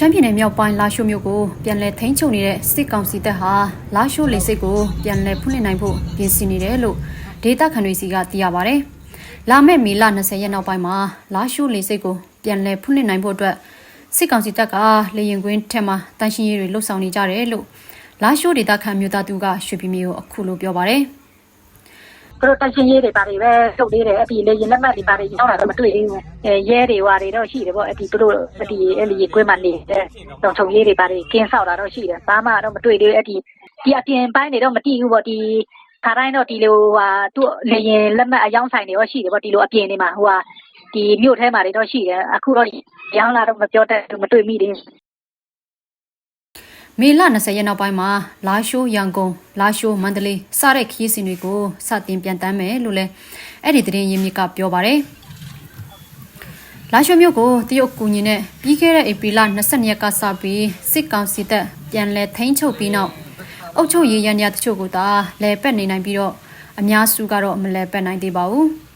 ရှမ်းပြည်နယ်မြောက်ပိုင်းလာရှိုးမြို့ကိုပြန်လည်ထိန်းချုပ်နေတဲ့စစ်ကောင်စီတပ်ဟာလာရှိုးလေစိတ်ကိုပြန်လည်ဖွင့်လှစ်နိုင်ဖို့ပြင်ဆင်နေတယ်လို့ဒေတာခန်တွေစီကသိရပါဗျ။လာမယ့်မေလ20ရက်နောက်ပိုင်းမှာလာရှိုးလေစိတ်ကိုပြန်လည်ဖွင့်လှစ်နိုင်ဖို့အတွက်စစ်ကောင်စီတပ်ကလေရင်ကွင်းထက်မှတန်ရှင်းရေးတွေလှုပ်ဆောင်နေကြတယ်လို့လာရှိုးဒေတာခန်မြို့သားသူကရွှေပြည်မျိုးကိုအခုလိုပြောပါဗျ။ သူတို့တက်ချင်းရေးတွေပါတွေပဲတုတ်သေးတယ်အပြီးလေရင်လက်မှတ်တွေပါတွေရောက်လာတော့မတွေ့သေးဘူးအဲရဲတွေဝါတွေတော့ရှိတယ်ပေါ့အပြီးသူတို့အပြီးအဲ့ဒီကွင်းမှာနေတဲ့တော့ထုံရေးတွေပါတွေကင်းဆောက်တာတော့ရှိတယ်ဘာမှတော့မတွေ့သေးဘူးအပြီးဒီအပြင်ပိုင်းတွေတော့မတိဘူးပေါ့ဒီခါတိုင်းတော့ဒီလိုဟာသူ့လေရင်လက်မှတ်အယောင်းဆိုင်တွေရောရှိတယ်ပေါ့ဒီလိုအပြင်တွေမှာဟိုဟာဒီမြို့ထဲမှာတွေတော့ရှိတယ်အခုတော့ရောင်းလာတော့မပြောတတ်ဘူးမတွေ့မိသေးဘူး မေလ20ရက်နောက်ပိုင်းမှာလာရှိုးရန်ကုန်လာရှိုးမန္တလေးစတဲ့ခရီးစဉ်တွေကိုစတင်ပြန်တမ်းမယ်လို့လည်းအဲ့ဒီသတင်းရင်းမြစ်ကပြောပါတယ်။လာရှိုးမြို့ကိုတရုတ်ကူညီနဲ့ပြီးခဲ့တဲ့ဧပြီလ22ရက်ကစပြီးစစ်ကောင်စီတပ်ပြန်လည်ထိန်းချုပ်ပြီးနောက်အုပ်ချုပ်ရေးရန်ရတချို့ကိုသာလဲပက်နေနိုင်ပြီးတော့အများစုကတော့မလဲပက်နိုင်သေးပါဘူး။